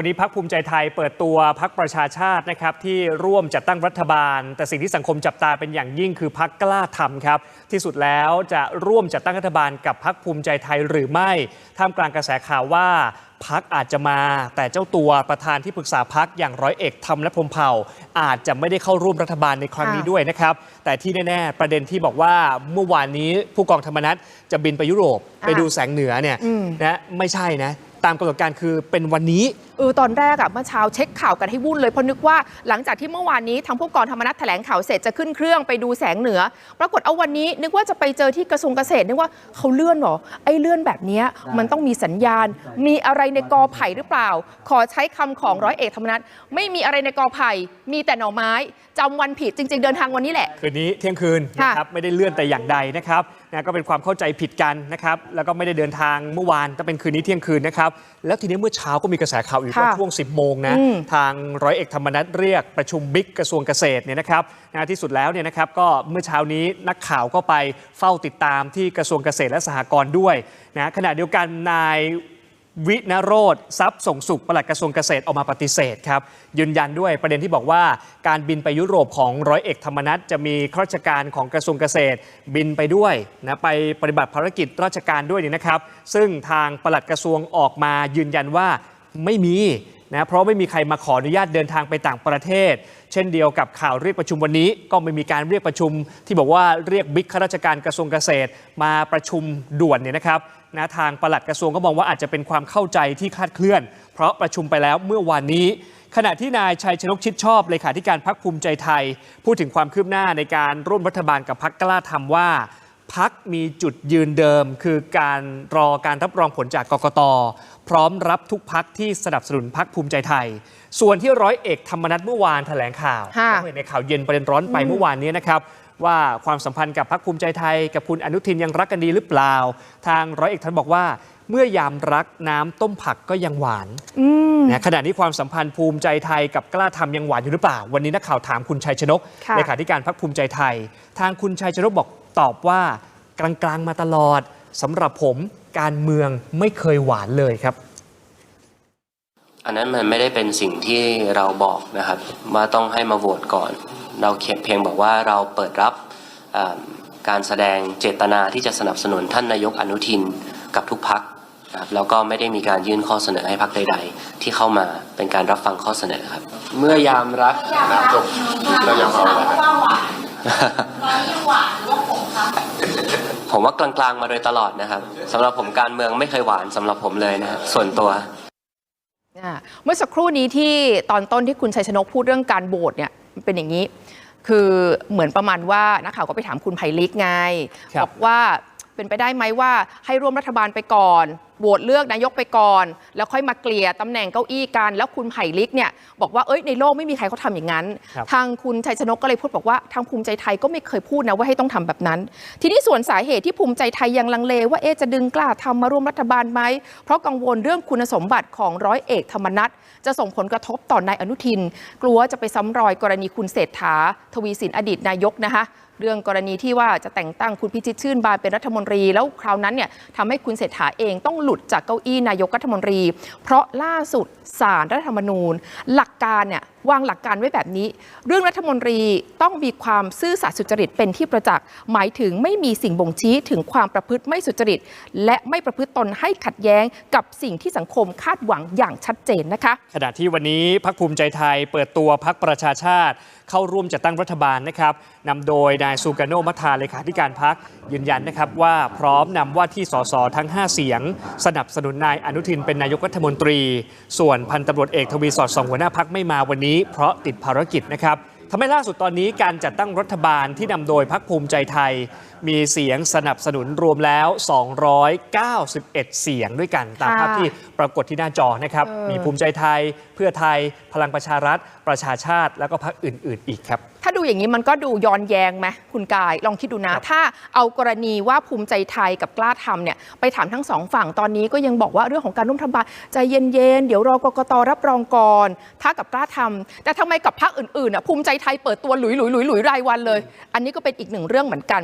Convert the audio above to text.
วันนี้พักภูมิใจไทยเปิดตัวพักประชาชาตินะครับที่ร่วมจัดตั้งรัฐบาล แต่สิ่งที่สังคมจับตาเป็นอย่างยิ่งคือพักกล้าทำครับที่สุดแล้วจะร่วมจัดตั้งรัฐบาลกับพักภูมิใจไทยหรือไม่ท่ามกลางกระแสข่าวว่าพักอาจจะมา แต่เจ้าตัวประธานที่ปรึกษาพักอย่างร้อยเอกธรรมและพมเผ่า อาจจะไม่ได้เข้าร่วมรัฐบาลในครั้งนี้ด้วยนะครับ แต่ที่แน่ๆ ประเด็นที่บอกว่าเมื่อวานนี้ผู้กองธรรมนัฐจะบินไปยุโรปไปดูแสงเหนือเนี่ยนะไม่ใช่นะ ตามกำหนดการคือเป็นวันนี้เออตอนแรกอะเมื่อเช้าเช็คข่าวกันให้วุ่นเลยเพราะนึกว่าหลังจากที่เมื่อวานนี้ทางผู้กองธรรมนัฐแถลงข่าวเสร็จจะขึ้นเครื่องไปดูแสงเหนือ ปรากฏเอาวันนี้นึกว่าจะไปเจอที่กระทรวงเกษตรนึกว่าเขาเลื่อนเหรอไอ้เลื่อนแบบเนี้ยมันต้องมีสัญญาณ มีอะไรในกอไผ่หรือเปล่า ขอใช้คำของร้อยเอกธรรมนัฐไม่มีอะไรในกอไผ่มีแต่หน่อไม้จำวันผิดจริง ๆ เดินทางวันนี้แหละคืนนี้เที่ยงคืนค่ะนะครับไม่ได้เลื่อนแต่อย่างใดนะครับ นะก็เป็นความเข้าใจผิดกันนะครับแล้วก็ไม่ได้เดินทางเมื่อวานแต่เป็นคืนนี้เที่ยงคืนนะครับแล้วทีนี้เมื่อเช้าก็มีกระแสข่าวอีกว่าค่ะช่วง 10 โมงนะอืม ทางร้อยเอกธรรมนัฐเรียกประชุมบิ๊กกระทรวงเกษตรเนี่ยนะครับนะที่สุดแล้วเนี่ยนะครับก็เมื่อเช้านี้นักข่าวก็ไปเฝ้าติดตามที่กระทรวงเกษตรและสหกรณ์ด้วยนะขณะเดียวกันนาย วินโรธทรัพย์ส่งสุขปลัดกระทรวงเกษตรออกมาปฏิเสธครับ ยืนยันด้วยประเด็นที่บอกว่า การบินไปยุโรปของร้อยเอกธรรมนัฐจะมีข้าราชการของกระทรวงเกษตร บินไปด้วยนะไปปฏิบัติภารกิจราชการด้วยนี่นะครับ ซึ่งทางปลัดกระทรวงออกมายืนยันว่าไม่มีนะเพราะไม่มีใครมาขออนุญาตเดินทางไปต่างประเทศ เช่นเดียวกับข่าวเรียกประชุมวันนี้ ก็ไม่มีการเรียกประชุมที่บอกว่าเรียกบิ๊กข้าราชการกระทรวงเกษตร มาประชุมด่วนเนี่ยนะครับ นะทางปลัดกระทรวงก็มองว่าอาจจะเป็นความเข้าใจที่คลาดเคลื่อน เพราะประชุมไปแล้วเมื่อวานนี้ ขณะที่นายชัยชนกชิดชอบเลขาธิการพักภูมิใจไทย พูดถึงความคืบหน้าในการร่วมรัฐบาลกับพักกล้าทำว่าพักมีจุดยืนเดิม คือการรอการรับรองผลจากกกต พร้อมรับทุกพักที่สนับสนุนพักภูมิใจไทย ส่วนที่ร้อยเอกธรรมนัฐเมื่อวานแถลงข่าวค่ะเราเห็นในข่าวเย็นประเด็นร้อนไปเมื่อวานนี้นะครับ ว่าความสัมพันธ์กับพักภูมิใจไทย กับคุณอนุทินยังรักกันดีหรือเปล่า ทางร้อยเอกท่านบอกว่า เมื่อยามรักน้ำต้มผักก็ยังหวานอืมนะขณะนี้ความสัมพันธ์ภูมิใจไทยกับกล้าทำยังหวานอยู่หรือเปล่า วันนี้นักข่าวถามคุณชัยชนกค่ะเลขาธิการพักภูมิใจไทย ทางคุณชัยชนกบอกตอบว่ากลางๆมาตลอดสำหรับผมการเมืองไม่เคยหวานเลยครับ อันนั้นมันไม่ได้เป็นสิ่งที่เราบอกนะครับ ว่าต้องให้มาโหวตก่อน เราเขียนเพียงบอกว่าเราเปิดรับอ่าการแสดงเจตนาที่จะสนับสนุนท่านนายกอนุทินกับทุกพักนะครับแล้วก็ไม่ได้มีการยื่นข้อเสนอให้พักใด ๆ ที่เข้ามาเป็นการรับฟังข้อเสนอครับ เมื่อยามรักจบเราอยากเอาอะไรว่าหวานตอนนี้หวานหรือว่าขมคะผมว่ากลางๆมาโดยตลอดนะครับสำหรับผมการเมืองไม่เคยหวานสำหรับผมเลยนะฮะส่วนตัวอ่าเมื่อสักครู่นี้ที่ตอนต้นที่คุณชัยชนกพูดเรื่องการโหวตเนี่ย มันเป็นอย่างนี้ คือเหมือนประมาณว่านักข่าวก็ไปถามคุณไผ่ลิกไงครับ บอกว่าเป็นไปได้ไหมว่าให้ร่วมรัฐบาลไปก่อน โหวตเลือกนายกไปก่อน แล้วค่อยมาเกลี่ยตำแหน่งเก้าอี้กันแล้วคุณไผ่ลิกเนี่ยบอกว่าเอ้ยในโลกไม่มีใครเขาทำอย่างนั้นครับทางคุณชัยชนกก็เลยพูดบอกว่าทางภูมิใจไทยก็ไม่เคยพูดนะว่าให้ต้องทำแบบนั้น ทีนี้ส่วนสาเหตุที่ภูมิใจไทยยังลังเล ว่าเอ๊ะจะดึงกล้าทำมาร่วมรัฐบาลไหมเพราะกังวลเรื่องคุณสมบัติของร้อยเอกธรรมนัฐจะส่งผลกระทบต่อนายอนุทิน กลัวจะไปซ้ำรอยกรณีคุณเศรษฐา ทวีสินอดีตนายกนะคะเรื่องกรณีที่ว่าจะแต่งตั้งคุณพิชิตชื่นบานเป็นรัฐมนตรี แล้วคราวนั้นเนี่ยทำให้คุณเศรษฐาเองต้องหลุดจากเก้าอี้นายกรัฐมนตรี เพราะล่าสุดสารรัฐธรรมนูญ หลักการเนี่ยวางหลักการไว้แบบนี้ เรื่องรัฐมนตรีต้องมีความซื่อสัตย์สุจริตเป็นที่ประจักษ์หมายถึงไม่มีสิ่งบ่งชี้ถึงความประพฤติไม่สุจริต และไม่ประพฤติตนให้ขัดแย้งกับสิ่งที่สังคมคาดหวังอย่างชัดเจนนะคะ ขณะที่วันนี้พักภูมิใจไทยเปิดตัวพักประชาชาติ เข้าร่วมจัดตั้งรัฐบาลนะครับนำโดยนายซูกาโนมัทธาเลขาธิการพักยืนยันนะครับว่าพร้อมนำว่าที่สสทั้ง 5 เสียง สนับสนุนนายอนุทินเป็นนายกรัฐมนตรี ส่วนพันตำรวจเอกทวีสอดส่องหัวหน้าพักไม่มาวันนี้เพราะติดภารกิจนะครับทำให้ล่าสุดตอนนี้การจัดตั้งรัฐบาลที่นำโดยพักภูมิใจไทย มีเสียงสนับสนุนรวมแล้ว 291 เสียงด้วยกันตามภาพที่ปรากฏที่หน้าจอนะครับเออมีภูมิใจไทย เพื่อไทย พลังประชารัฐ ประชาชาติ แล้วก็พรรคอื่น ๆ อีกครับ ถ้าดูอย่างนี้มันก็ดูย้อนแยงไหมคุณกาย ลองคิดดูนะครับถ้าเอากรณีว่าภูมิใจไทยกับกล้าทำเนี่ยไปถามทั้งสองฝั่งตอนนี้ก็ยังบอกว่าเรื่องของการร่วมรัฐบาลใจเย็นๆ เดี๋ยวรอกกตรับรองก่อน ถ้ากับกล้าทำแต่ทำไมกับพรรคอื่นๆอะภูมิใจไทยเปิดตัวหลุยๆๆๆรายวันเลย อันนี้ก็เป็นอีกหนึ่งเรื่องเหมือนกัน